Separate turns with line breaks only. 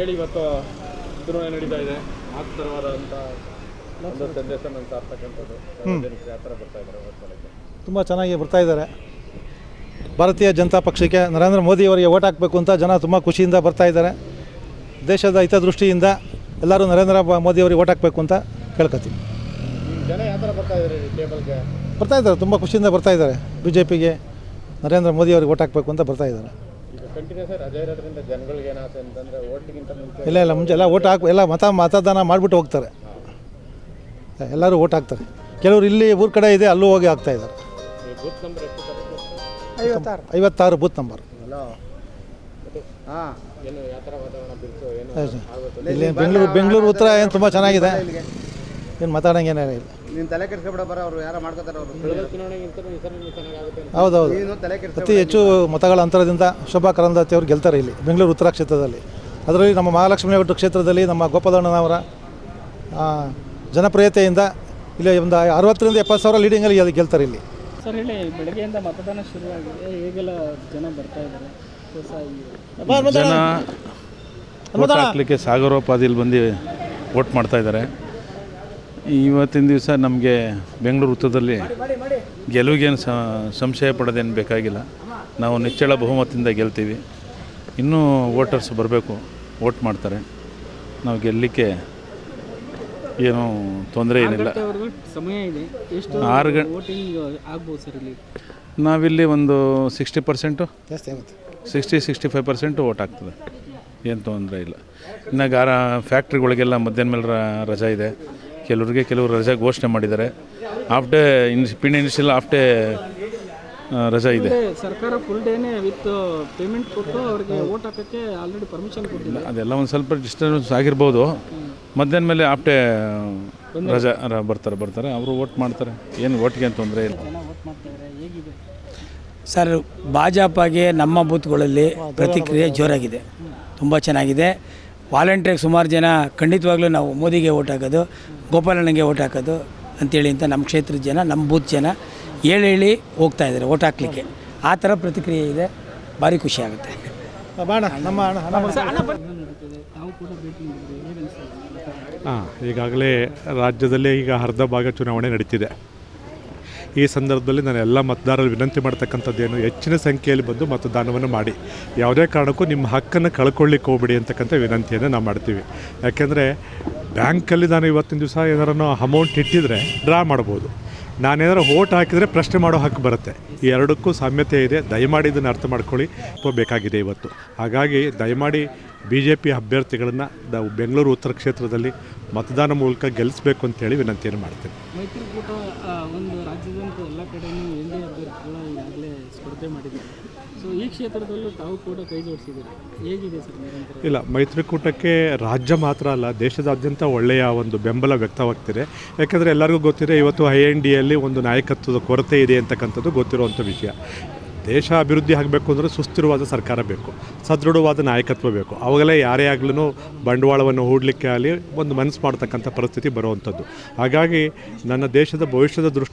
ಹೇಳಿ ಇವತ್ತು ಚುನಾವಣೆ ನಡೀತಾ ಇದೆ. ಮಹತ್ತರವಾದಂಥ ಒಂದು ಸಂದೇಶ ನಾನು ಸಾರ್ತಕ್ಕಂಥದ್ದು. ಸಾರ್ವಜನಿಕರು ಯಾವ ಥರ ಬರ್ತಾ ಇದ್ದಾರೆ ಓಟ್ ಮಾಡೋಕ್ಕೆ
ತುಂಬ ಚೆನ್ನಾಗಿ ಬರ್ತಾ ಇದ್ದಾರೆ. ಭಾರತೀಯ ಜನತಾ ಪಕ್ಷಕ್ಕೆ ನರೇಂದ್ರ ಮೋದಿಯವರಿಗೆ ಓಟ್ ಹಾಕಬೇಕು ಅಂತ ಜನ ತುಂಬ ಖುಷಿಯಿಂದ ಬರ್ತಾ ಇದ್ದಾರೆ. ದೇಶದ ಹಿತದೃಷ್ಟಿಯಿಂದ ಎಲ್ಲರೂ ನರೇಂದ್ರ ಮೋದಿಯವರಿಗೆ ಓಟ್ ಹಾಕಬೇಕು ಅಂತ ಕೇಳ್ಕೊತೀನಿ
ಜನ ಯಾವ ಥರ ಬರ್ತಾ ಇದ್ದಾರೆ ಟೇಬಲ್ಗೆ?
ಬರ್ತಾ ಇದ್ದಾರೆ ತುಂಬ ಖುಷಿಯಿಂದ ಬರ್ತಾ ಇದ್ದಾರೆ. ಬಿ ಜೆ ಪಿಗೆ ನರೇಂದ್ರ ಮೋದಿಯವರಿಗೆ ಓಟ್ ಹಾಕಬೇಕು ಅಂತ ಬರ್ತಾ ಇದ್ದಾರೆ.
ಕಂಟಿನ್ಯೂಸ್ ಆಗಿ ರಜೆ ಇರೋದ್ರಿಂದ ಜನಗಳಿಗೆ ಏನಾಗುತ್ತೆ ಅಂತಂದರೆ ಓಟಿಗಿಂತ ಮುಂಚೆ
ಇಲ್ಲ ಇಲ್ಲ ಮುಂಚೆ ಎಲ್ಲ ಓಟ್ ಹಾಕಿ ಎಲ್ಲ ಮತ ಮತದಾನ ಮಾಡಿಬಿಟ್ಟು ಹೋಗ್ತಾರೆ. ಎಲ್ಲರೂ ಓಟ್ ಹಾಕ್ತಾರೆ. ಕೆಲವರು ಇಲ್ಲಿ ಊರ ಕಡೆ ಇದೆ ಅಲ್ಲೂ ಹೋಗಿ ಹಾಕ್ತಾ ಇದ್ದಾರೆ.
ಈ ಬೂತ್ ನಂಬರ್ ಎಷ್ಟು ಬರುತ್ತೆ
ಐವತ್ತಾರು.
ಐವತ್ತಾರು ಬೂತ್ ನಂಬರ್
ಹಲೋ ಹಾಂ.
ಏನು ಯಾವ ಥರ ವಾತಾವರಣ ಬಿರುಸು ಏನು ಆಗುತ್ತೆ
ಇಲ್ಲಿ ಬೆಂಗಳೂರು ಬೆಂಗಳೂರು ಉತ್ತರ ಏನು ತುಂಬ ಚೆನ್ನಾಗಿದೆ. ಏನು ಮಾತಾಡೋಂಗೇನೇ ಇಲ್ಲ
ನೀನು ತಲೆ ಕೆಡ್ಸ್ಕೊಬೇಡ ಬರ ಅವರು ಯಾರು ಮಾಡ್ಕೋತಾರೆ ಅವರು.
ಹೌದೌದು.
ನೀನು ತಲೆ ಕೆಡ್ಸ್ಕೊಬೇಡ
ಅತಿ ಹೆಚ್ಚು ಮತಗಳ ಅಂತರದಿಂದ ಶೋಭಾ ಕರಂದಾತಿ ಅವರು ಗೆಲ್ತಾರೆ ಇಲ್ಲಿ ಬೆಂಗಳೂರು ಉತ್ತರ ಕ್ಷೇತ್ರದಲ್ಲಿ. ಅದರಲ್ಲಿ ನಮ್ಮ ಮಹಾಲಕ್ಷ್ಮಿ ಒಟ್ಟು ಕ್ಷೇತ್ರದಲ್ಲಿ ನಮ್ಮ ಗೋಪಾಲಣ್ಣನವರ ಆ, ಜನಪ್ರಿಯತೆಯಿಂದ ಇಲ್ಲಿ ಒಂದು ಅರವತ್ತರಿಂದ ಎಪ್ಪತ್ತು ಸಾವಿರ ಲೀಡಿಂಗಲ್ಲಿ ಅದು ಗೆಲ್ತಾರೆ ಇಲ್ಲಿ.
ಸರ್ ಹೇಳಿ ಬೆಳಗ್ಗೆಯಿಂದ ಮತದಾನ ಶುರುವಾಗಿದೆ. ಹೇಗೆಲ್ಲ ಜನ ಬರ್ತಾ ಇದ್ದಾರೆ? ಹೊಸ ಈ
ಜನ ಓಟ್ ಹಾಕ್ಲಿಕ್ಕೆ ಸಾಗರೋಪಾದಿಯಲ್ಲಿ ಬಂದು ವೋಟ್ ಮಾಡ್ತಾ ಇದ್ದಾರೆ. ಇವತ್ತಿನ ದಿವಸ ನಮಗೆ ಬೆಂಗಳೂರು ವೃತ್ತದಲ್ಲಿ ಗೆಲುವಿಗೇನು ಸಂಶಯ ಪಡೋದೇನು ಬೇಕಾಗಿಲ್ಲ. ನಾವು ನಿಚ್ಚಳ ಬಹುಮತದಿಂದ ಗೆಲ್ತೀವಿ. ಇನ್ನೂ ವೋಟರ್ಸ್ ಬರಬೇಕು ವೋಟ್ ಮಾಡ್ತಾರೆ. ನಾವು ಗೆಲ್ಲಲಿಕ್ಕೆ ಏನೂ ತೊಂದರೆ ಏನಿಲ್ಲ.
ಗಂಟೆವರೆಗೂ ಸಮಯ ಇದೆ. ಎಷ್ಟು
ಆರು ಗಂಟೆ
ವೋಟಿಂಗ್ ಆಗ್ಬೋದು ಸರ್ ಇಲ್ಲಿ?
ನಾವಿಲ್ಲಿ ಒಂದು ಸಿಕ್ಸ್ಟಿ ಪರ್ಸೆಂಟು.
ಜಾಸ್ತಿ ಆಗುತ್ತೆ.
Sixty sixty five percent vote ಆಗ್ತದೆ. ಏನು ತೊಂದರೆ ಇಲ್ಲ. ಇನ್ನು ಗಾರ ಫ್ಯಾಕ್ಟ್ರಿಗಳಿಗೆಲ್ಲ ಮಧ್ಯಾಹ್ನ ಮೇಲೆ ರಜಾ ಇದೆ. ಕೆಲವ್ರಿಗೆ ಕೆಲವರು ರಜಾ ಘೋಷಣೆ ಮಾಡಿದ್ದಾರೆ. ಹಾಫ್ ಡೇ ಇನ್ ಪಿಂಡ್ ಇನಿಷಿಯಲ್ ಹಾಫ್ ಡೇ ರಜಾ ಇದೆ.
ಸರ್ಕಾರ ಫುಲ್ ಡೇನೇ ವಿತ್ ಪೇಮೆಂಟ್ ಕೊಟ್ಟು ಅವರಿಗೆ ಓಟ್ ಹಾಕೋಕ್ಕೆ ಆಲ್ರೆಡಿ ಪರ್ಮಿಷನ್ ಕೊಟ್ಟಿಲ್ಲ
ಅದೆಲ್ಲ ಒಂದು ಸ್ವಲ್ಪ ಡಿಸ್ಟರ್ಬೆನ್ಸ್ ಆಗಿರ್ಬೋದು. ಮಧ್ಯಾಹ್ನ ಮೇಲೆ ಹಾಫ್ ಡೇ ರಜಾ ಬರ್ತಾರೆ ಬರ್ತಾರೆ. ಅವರು ವೋಟ್ ಮಾಡ್ತಾರೆ. ಏನು ಓಟ್ಗೆ ಏನು ತೊಂದರೆ ಇಲ್ಲ.
ಸರ್ ಭಾಜಪಾಗೆ ನಮ್ಮ ಬೂತ್ಗಳಲ್ಲಿ ಪ್ರತಿಕ್ರಿಯೆ ಜೋರಾಗಿದೆ. ತುಂಬ ಚೆನ್ನಾಗಿದೆ. ವಾಲಂಟಿಯರ್ಗೆ ಸುಮಾರು ಜನ ಖಂಡಿತವಾಗ್ಲೂ ನಾವು ಮೋದಿಗೆ ಓಟ್ ಹಾಕೋದು ಗೋಪಾಲಣ್ಣಗೆ ಓಟ್ ಹಾಕೋದು ಅಂತೇಳಿ ಅಂತ ನಮ್ಮ ಕ್ಷೇತ್ರದ ಜನ ನಮ್ಮ ಬೂತ್ ಜನ ಹೇಳಿ ಹೇಳಿ ಹೋಗ್ತಾ ಇದ್ದಾರೆ ಓಟ್ ಹಾಕ್ಲಿಕ್ಕೆ. ಆ ಥರ ಪ್ರತಿಕ್ರಿಯೆ ಇದೆ. ಭಾರಿ ಖುಷಿ ಆಗುತ್ತೆ.
ಹಾಂ ಈಗಾಗಲೇ ರಾಜ್ಯದಲ್ಲೇ ಈಗ ಅರ್ಧ ಭಾಗ ಚುನಾವಣೆ ನಡೀತಿದೆ. ಈ ಸಂದರ್ಭದಲ್ಲಿ ನಾನು ಎಲ್ಲ ಮತದಾರರು ವಿನಂತಿ ಮಾಡ್ತಕ್ಕಂಥದ್ದೇನು, ಹೆಚ್ಚಿನ ಸಂಖ್ಯೆಯಲ್ಲಿ ಬಂದು ಮತದಾನವನ್ನು ಮಾಡಿ. ಯಾವುದೇ ಕಾರಣಕ್ಕೂ ನಿಮ್ಮ ಹಕ್ಕನ್ನು ಕಳ್ಕೊಳ್ಳಿಕ್ಕೆ ಹೋಗ್ಬೇಡಿ ಅಂತಕ್ಕಂಥ ವಿನಂತಿಯನ್ನು ನಾವು ಮಾಡ್ತೀವಿ. ಯಾಕೆಂದರೆ, ಬ್ಯಾಂಕಲ್ಲಿ ನಾನು ಇವತ್ತಿನ ದಿವಸ ಏನಾರು ಅಮೌಂಟ್ ಇಟ್ಟಿದ್ರೆ ಡ್ರಾ ಮಾಡ್ಬೋದು. ನಾನೇನಾದ್ರೂ ಓಟ್ ಹಾಕಿದರೆ ಪ್ರಶ್ನೆ ಮಾಡೋ ಹಕ್ಕು ಬರುತ್ತೆ. ಈ ಎರಡಕ್ಕೂ ಸಾಮ್ಯತೆ ಇದೆ. ದಯಮಾಡಿ ಇದನ್ನು ಅರ್ಥ ಮಾಡ್ಕೊಳ್ಳಿ. ಬೇಕಾಗಿದೆ ಇವತ್ತು. ಹಾಗಾಗಿ ದಯಮಾಡಿ ಬಿ ಜೆ ಪಿ ಅಭ್ಯರ್ಥಿಗಳನ್ನು ನಾವು ಬೆಂಗಳೂರು ಉತ್ತರ ಕ್ಷೇತ್ರದಲ್ಲಿ ಮತದಾನ ಮೂಲಕ ಗೆಲ್ಲಿಸಬೇಕು ಅಂತೇಳಿ ವಿನಂತಿಯನ್ನು ಮಾಡ್ತೇನೆ.
ಮೈತ್ರಿಕೂಟ ಒಂದು ಎಲ್ಲ ಕಡೆಯೂ ಎನ್ ಡಿ ಅಭ್ಯರ್ಥಿಗಳ ಈಗಾಗಲೇ ಸ್ಪರ್ಧೆ ಮಾಡಿದ್ದಾರೆ. ಸೊ ಈ ಕ್ಷೇತ್ರದಲ್ಲೂ ತಾವು ಕೂಡ ಕೈ ಜೋಡಿಸಿದ್ದೀರಿ? ಹೇಗಿದೆ ಸರ್
ಇಲ್ಲ, ಮೈತ್ರಿಕೂಟಕ್ಕೆ ರಾಜ್ಯ ಮಾತ್ರ ಅಲ್ಲ, ದೇಶದಾದ್ಯಂತ ಒಳ್ಳೆಯ ಒಂದು ಬೆಂಬಲ ವ್ಯಕ್ತವಾಗ್ತಿದೆ. ಯಾಕೆಂದರೆ ಎಲ್ಲರಿಗೂ ಗೊತ್ತಿದೆ, ಇವತ್ತು ಐ ಎನ್ ಡಿಯಲ್ಲಿ ಒಂದು ನಾಯಕತ್ವದ ಕೊರತೆ ಇದೆ ಅಂತಕ್ಕಂಥದ್ದು ಗೊತ್ತಿರುವಂಥ ವಿಷಯ. ದೇಶ ಅಭಿವೃದ್ಧಿ ಆಗಬೇಕು ಅಂದರೆ ಸುಸ್ಥಿರವಾದ ಸರ್ಕಾರ ಬೇಕು, ಸದೃಢವಾದ ನಾಯಕತ್ವ ಬೇಕು. ಅವಾಗಲೇ ಯಾರೇ ಆಗ್ಲೂ ಬಂಡವಾಳವನ್ನು ಹೂಡಲಿಕ್ಕೆ ಆಗಲಿ ಒಂದು ಮನಸ್ಸು ಮಾಡ್ತಕ್ಕಂಥ ಪರಿಸ್ಥಿತಿ ಬರುವಂಥದ್ದು. ಹಾಗಾಗಿ ನನ್ನ ದೇಶದ ಭವಿಷ್ಯದ ದೃಷ್ಟಿ